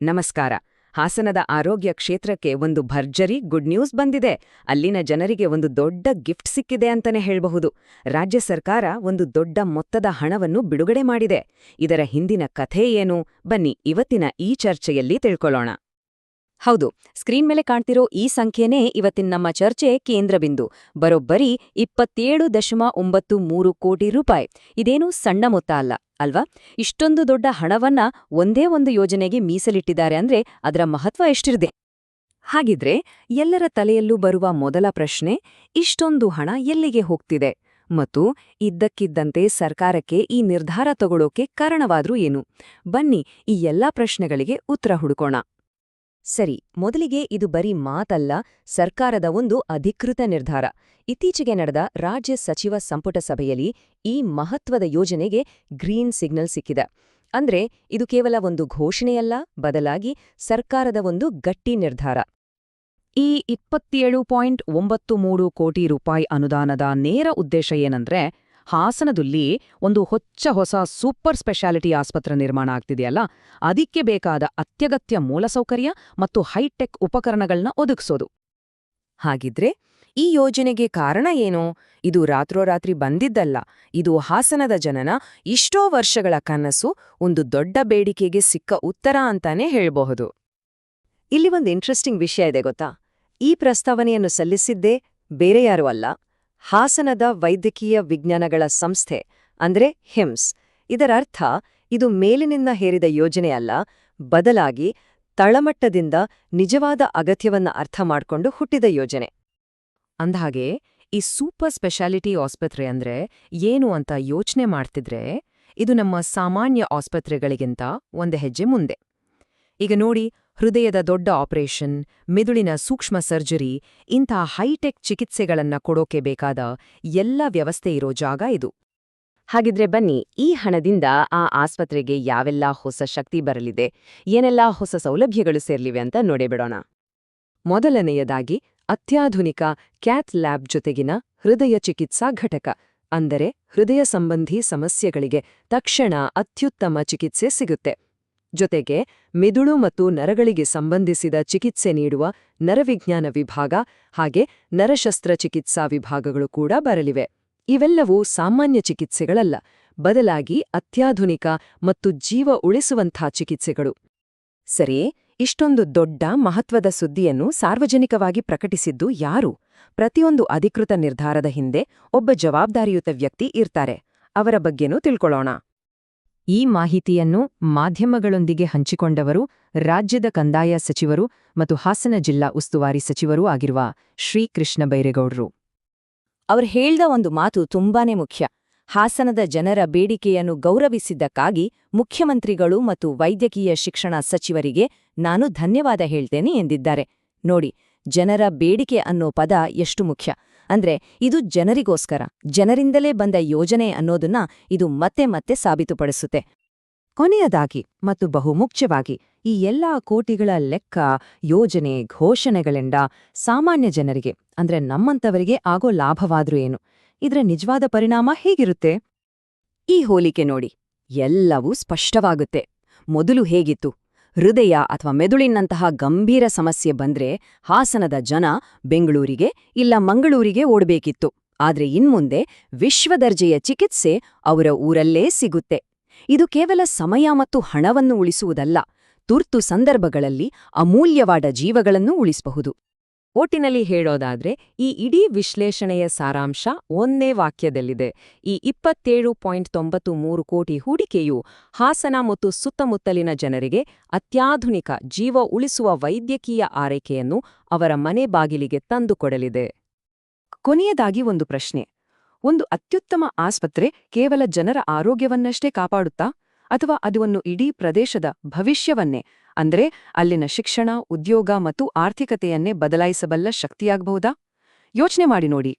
ನಮಸ್ಕಾರ. ಹಾಸನದ ಆರೋಗ್ಯ ಕ್ಷೇತ್ರಕ್ಕೆ ಒಂದು ಭರ್ಜರಿ ಗುಡ್ ನ್ಯೂಸ್ ಬಂದಿದೆ. ಅಲ್ಲಿನ ಜನರಿಗೆ ಒಂದು ದೊಡ್ಡ ಗಿಫ್ಟ್ ಸಿಕ್ಕಿದೆ ಅಂತಲೇ ಹೇಳಬಹುದು. ರಾಜ್ಯ ಸರ್ಕಾರ ಒಂದು ದೊಡ್ಡ ಮೊತ್ತದ ಹಣವನ್ನು ಬಿಡುಗಡೆ ಮಾಡಿದೆ. ಇದರ ಹಿಂದಿನ ಕಥೆ ಏನು? ಬನ್ನಿ ಇವತ್ತಿನ ಈ ಚರ್ಚೆಯಲ್ಲಿ ತಿಳ್ಕೊಳ್ಳೋಣ. ಹೌದು, ಸ್ಕ್ರೀನ್ ಮೇಲೆ ಕಾಣ್ತಿರೋ ಈ ಸಂಖ್ಯೆನೇ ಇವತ್ತಿನ ನಮ್ಮ ಚರ್ಚೆ ಕೇಂದ್ರಬಿಂದು ಬರೋಬ್ಬರಿ ಇಪ್ಪತ್ತೇಳು ದಶಮ ಒಂಬತ್ತು ಮೂರು ಕೋಟಿ ರೂಪಾಯಿ. ಇದೇನು ಸಣ್ಣ ಮೊತ್ತ ಅಲ್ಲ. ಅಲ್ವಾ? ಇಷ್ಟೊಂದು ದೊಡ್ಡ ಹಣವನ್ನ ಒಂದೇ ಒಂದು ಯೋಜನೆಗೆ ಮೀಸಲಿಟ್ಟಿದ್ದಾರೆ ಅಂದ್ರೆ ಅದರ ಮಹತ್ವ ಎಷ್ಟಿರದೆ? ಹಾಗಿದ್ರೆ ಎಲ್ಲರ ತಲೆಯಲ್ಲೂ ಬರುವ ಮೊದಲ ಪ್ರಶ್ನೆ, ಇಷ್ಟೊಂದು ಹಣ ಎಲ್ಲಿಗೆ ಹೋಗ್ತಿದೆ? ಮತ್ತು ಇದ್ದಕ್ಕಿದ್ದಂತೆ ಸರ್ಕಾರಕ್ಕೆ ಈ ನಿರ್ಧಾರ ತಗೊಳ್ಳೋಕೆ ಕಾರಣವಾದ್ರೂ ಏನು? ಬನ್ನಿ ಈ ಎಲ್ಲಾ ಪ್ರಶ್ನೆಗಳಿಗೆ ಉತ್ತರ ಹುಡುಕೋಣ. ಸರಿ, ಮೊದಲಿಗೆ ಇದು ಬರೀ ಮಾತಲ್ಲ, ಸರ್ಕಾರದ ಒಂದು ಅಧಿಕೃತ ನಿರ್ಧಾರ. ಇತ್ತೀಚೆಗೆ ನಡೆದ ರಾಜ್ಯ ಸಚಿವ ಸಂಪುಟ ಸಭೆಯಲ್ಲಿ ಈ ಮಹತ್ವದ ಯೋಜನೆಗೆ ಗ್ರೀನ್ ಸಿಗ್ನಲ್ ಸಿಕ್ಕಿದೆ. ಅಂದ್ರೆ, ಇದು ಕೇವಲ ಒಂದು ಘೋಷಣೆಯಲ್ಲ, ಬದಲಾಗಿ ಸರ್ಕಾರದ ಒಂದು ಗಟ್ಟಿ ನಿರ್ಧಾರ. ಈ ಇಪ್ಪತ್ತೇಳು ಪಾಯಿಂಟ್ ಒಂಬತ್ತು ಮೂರು ಕೋಟಿ ರೂಪಾಯಿ ಅನುದಾನದ ನೇರ ಉದ್ದೇಶ ಏನಂದ್ರೆ ಹಾಸನದಲ್ಲಿ ಒಂದು ಹೊಚ್ಚ ಹೊಸ ಸೂಪರ್ ಸ್ಪೆಷಾಲಿಟಿ ಆಸ್ಪತ್ರೆ ನಿರ್ಮಾಣ ಆಗ್ತಿದೆಯಲ್ಲ? ಅದಕ್ಕೆ ಬೇಕಾದ ಅತ್ಯಗತ್ಯ ಮೂಲಸೌಕರ್ಯ ಮತ್ತು ಹೈಟೆಕ್ ಉಪಕರಣಗಳನ್ನ ಒದಗಿಸೋದು. ಹಾಗಿದ್ರೆ ಈ ಯೋಜನೆಗೆ ಕಾರಣ ಏನು? ಇದು ರಾತ್ರೋರಾತ್ರಿ ಬಂದಿದ್ದಲ್ಲ. ಇದು ಹಾಸನದ ಜನನ ಇಷ್ಟೋ ವರ್ಷಗಳ ಕನಸು, ಒಂದು ದೊಡ್ಡ ಬೇಡಿಕೆಗೆ ಸಿಕ್ಕ ಉತ್ತರ ಅಂತಾನೆ ಹೇಳಬಹುದು. ಇಲ್ಲಿ ಒಂದು ಇಂಟ್ರೆಸ್ಟಿಂಗ್ ವಿಷಯ ಇದೆ ಗೊತ್ತಾ? ಈ ಪ್ರಸ್ತಾವನೆಯನ್ನು ಸಲ್ಲಿಸಿದ್ದೇ ಬೇರೆ ಯಾರೂ ಅಲ್ಲ. ಹಾಸನದ ವೈದ್ಯಕೀಯ ವಿಜ್ಞಾನಗಳ ಸಂಸ್ಥೆ, ಅಂದ್ರೆ ಹಿಮ್ಸ್. ಇದರರ್ಥ, ಇದು ಮೇಲಿನಿಂದ ಹೇರಿದ ಯೋಜನೆ ಅಲ್ಲ, ಬದಲಾಗಿ ತಳಮಟ್ಟದಿಂದ ನಿಜವಾದ ಅಗತ್ಯವನ್ನ ಅರ್ಥ ಮಾಡಿಕೊಂಡು ಹುಟ್ಟಿದ ಯೋಜನೆ. ಅಂದಹಾಗೆ, ಈ ಸೂಪರ್ ಸ್ಪೆಷಾಲಿಟಿ ಆಸ್ಪತ್ರೆ ಅಂದ್ರೆ ಏನು ಅಂತ ಯೋಚನೆ ಮಾಡ್ತಿದ್ರೆ, ಇದು ನಮ್ಮ ಸಾಮಾನ್ಯ ಆಸ್ಪತ್ರೆಗಳಿಗಿಂತ ಒಂದು ಹೆಜ್ಜೆ ಮುಂದೆ. ಈಗ ನೋಡಿ ಹೃದಯದ ದೊಡ್ಡ ಆಪರೇಷನ್, ಮಿದುಳಿನ ಸೂಕ್ಷ್ಮ ಸರ್ಜರಿ ಇಂಥ ಹೈಟೆಕ್ ಚಿಕಿತ್ಸೆಗಳನ್ನ ಕೊಡೋಕೆ ಬೇಕಾದ ಎಲ್ಲ ವ್ಯವಸ್ಥೆ ಇರೋ ಜಾಗ ಇದು. ಹಾಗಿದ್ರೆ ಬನ್ನಿ, ಈ ಹಣದಿಂದ ಆ ಆಸ್ಪತ್ರೆಗೆ ಯಾವೆಲ್ಲ ಹೊಸ ಶಕ್ತಿ ಬರಲಿದೆ, ಏನೆಲ್ಲ ಹೊಸ ಸೌಲಭ್ಯಗಳು ಸೇರ್ಲಿವೆ ಅಂತ ನೋಡೇಬಿಡೋಣ ಮೊದಲನೆಯದಾಗಿ, ಅತ್ಯಾಧುನಿಕ ಕ್ಯಾತ್ ಲ್ಯಾಬ್ ಜೊತೆಗಿನ ಹೃದಯ ಚಿಕಿತ್ಸಾ ಘಟಕ, ಅಂದರೆ ಹೃದಯ ಸಂಬಂಧಿ ಸಮಸ್ಯೆಗಳಿಗೆ ತಕ್ಷಣ ಅತ್ಯುತ್ತಮ ಚಿಕಿತ್ಸೆ ಸಿಗುತ್ತೆ. ಜೊತೆಗೆ ಮಿದುಳು ಮತ್ತು ನರಗಳಿಗೆ ಸಂಬಂಧಿಸಿದ ಚಿಕಿತ್ಸೆ ನೀಡುವ ನರವಿಜ್ಞಾನ ವಿಭಾಗ ಹಾಗೆ ನರಶಸ್ತ್ರಚಿಕಿತ್ಸಾ ವಿಭಾಗಗಳು ಕೂಡ ಬರಲಿವೆ. ಇವೆಲ್ಲವೂ ಸಾಮಾನ್ಯ ಚಿಕಿತ್ಸೆಗಳಲ್ಲ, ಬದಲಾಗಿ ಅತ್ಯಾಧುನಿಕ ಮತ್ತು ಜೀವ ಉಳಿಸುವಂಥ ಚಿಕಿತ್ಸೆಗಳು. ಸರಿ, ಇಷ್ಟೊಂದು ದೊಡ್ಡ ಮಹತ್ವದ ಸುದ್ದಿಯನ್ನು ಸಾರ್ವಜನಿಕವಾಗಿ ಪ್ರಕಟಿಸಿದ್ದು ಯಾರು? ಪ್ರತಿಯೊಂದು ಅಧಿಕೃತ ನಿರ್ಧಾರದ ಹಿಂದೆ ಒಬ್ಬ ಜವಾಬ್ದಾರಿಯುತ ವ್ಯಕ್ತಿ ಇರ್ತಾರೆ. ಅವರ ಬಗ್ಗೆನೂ ತಿಳ್ಕೊಳ್ಳೋಣ. ಈ ಮಾಹಿತಿಯನ್ನು ಮಾಧ್ಯಮಗಳೊಂದಿಗೆ ಹಂಚಿಕೊಂಡವರು, ರಾಜ್ಯದ ಕಂದಾಯ ಸಚಿವರು ಮತ್ತು ಹಾಸನ ಜಿಲ್ಲಾ ಉಸ್ತುವಾರಿ ಸಚಿವರೂ ಆಗಿರುವ ಶ್ರೀಕೃಷ್ಣ ಬೈರೇಗೌಡರು. ಅವರು ಹೇಳ್ದ ಒಂದು ಮಾತು ತುಂಬಾನೇ ಮುಖ್ಯ. ಹಾಸನದ ಜನರ ಬೇಡಿಕೆಯನ್ನು ಗೌರವಿಸಿದ್ದಕ್ಕಾಗಿ ಮುಖ್ಯಮಂತ್ರಿಗಳು ಮತ್ತು ವೈದ್ಯಕೀಯ ಶಿಕ್ಷಣ ಸಚಿವರಿಗೆ ನಾನು ಧನ್ಯವಾದ ಹೇಳ್ತೇನೆ ಎಂದಿದ್ದಾರೆ. ನೋಡಿ, ಜನರ ಬೇಡಿಕೆ ಅನ್ನೋ ಪದ ಎಷ್ಟು ಮುಖ್ಯ. ಅಂದ್ರೆ ಇದು ಜನರಿಗೋಸ್ಕರ, ಜನರಿಂದಲೇ ಬಂದ ಯೋಜನೆ ಅನ್ನೋದನ್ನ ಇದು ಮತ್ತೆ ಮತ್ತೆ ಸಾಬೀತುಪಡಿಸುತ್ತೆ. ಕೊನೆಯದಾಗಿ ಮತ್ತು ಬಹುಮುಖ್ಯವಾಗಿ ಈ ಎಲ್ಲಾ ಕೋಟಿಗಳ ಲೆಕ್ಕ, ಯೋಜನೆ ಘೋಷಣೆಗಳಿಂದ ಸಾಮಾನ್ಯ ಜನರಿಗೆ, ಅಂದ್ರೆ ನಮ್ಮಂತವರಿಗೆ ಆಗೋ ಲಾಭವಾದ್ರೂ ಏನು? ಇದರ ನಿಜವಾದ ಪರಿಣಾಮ ಹೇಗಿರುತ್ತೆ? ಈ ಹೋಲಿಕೆ ನೋಡಿ, ಎಲ್ಲವೂ ಸ್ಪಷ್ಟವಾಗುತ್ತೆ. ಮೊದಲು ಹೇಗಿತ್ತು? ಹೃದಯ ಅಥವಾ ಮೆದುಳಿನಂತಹ ಗಂಭೀರ ಸಮಸ್ಯೆ ಬಂದ್ರೆ ಹಾಸನದ ಜನ ಬೆಂಗಳೂರಿಗೆ ಇಲ್ಲ ಮಂಗಳೂರಿಗೆ ಓಡಬೇಕಿತ್ತು. ಆದ್ರೆ ಇನ್ಮುಂದೆ ವಿಶ್ವದರ್ಜೆಯ ಚಿಕಿತ್ಸೆ ಅವರ ಊರಲ್ಲೇ ಸಿಗುತ್ತೆ. ಇದು ಕೇವಲ ಸಮಯ ಮತ್ತು ಹಣವನ್ನು ಉಳಿಸುವುದಲ್ಲ, ತುರ್ತು ಸಂದರ್ಭಗಳಲ್ಲಿ ಅಮೂಲ್ಯವಾದ ಜೀವಗಳನ್ನೂ ಉಳಿಸಬಹುದು. ಒಟ್ಟಿನಲ್ಲಿ ಹೇಳೋದಾದ್ರೆ ಈ ಇಡೀ ವಿಶ್ಲೇಷಣೆಯ ಸಾರಾಂಶ ಒಂದೇ ವಾಕ್ಯದಲ್ಲಿದೆ. ಈ ಇಪ್ಪತ್ತೇಳು ಪಾಯಿಂಟ್ ತೊಂಬತ್ತು ಮೂರು ಕೋಟಿ ಹೂಡಿಕೆಯು ಹಾಸನ ಮತ್ತು ಸುತ್ತಮುತ್ತಲಿನ ಜನರಿಗೆ ಅತ್ಯಾಧುನಿಕ ಜೀವ ಉಳಿಸುವ ವೈದ್ಯಕೀಯ ಆರೈಕೆಯನ್ನು ಅವರ ಮನೆ ಬಾಗಿಲಿಗೆ ತಂದುಕೊಡಲಿದೆ. ಕೊನೆಯದಾಗಿ ಒಂದು ಪ್ರಶ್ನೆ. ಒಂದು ಅತ್ಯುತ್ತಮ ಆಸ್ಪತ್ರೆ ಕೇವಲ ಜನರ ಆರೋಗ್ಯವನ್ನಷ್ಟೇ ಕಾಪಾಡುತ್ತಾ? ಅಥವಾ ಅದು ಒಂದು ಇಡೀ ಪ್ರದೇಶದ ಭವಿಷ್ಯವನ್ನೇ. ಅಂದರೆ ಅಲ್ಲಿನ ಶಿಕ್ಷಣ, ಉದ್ಯೋಗ ಮತ್ತು ಆರ್ಥಿಕತೆಯನ್ನೇ ಬದಲಾಯಿಸಬಲ್ಲ ಶಕ್ತಿಯಾಗಬಹುದಾ? ಯೋಚನೆ ಮಾಡಿ ನೋಡಿ.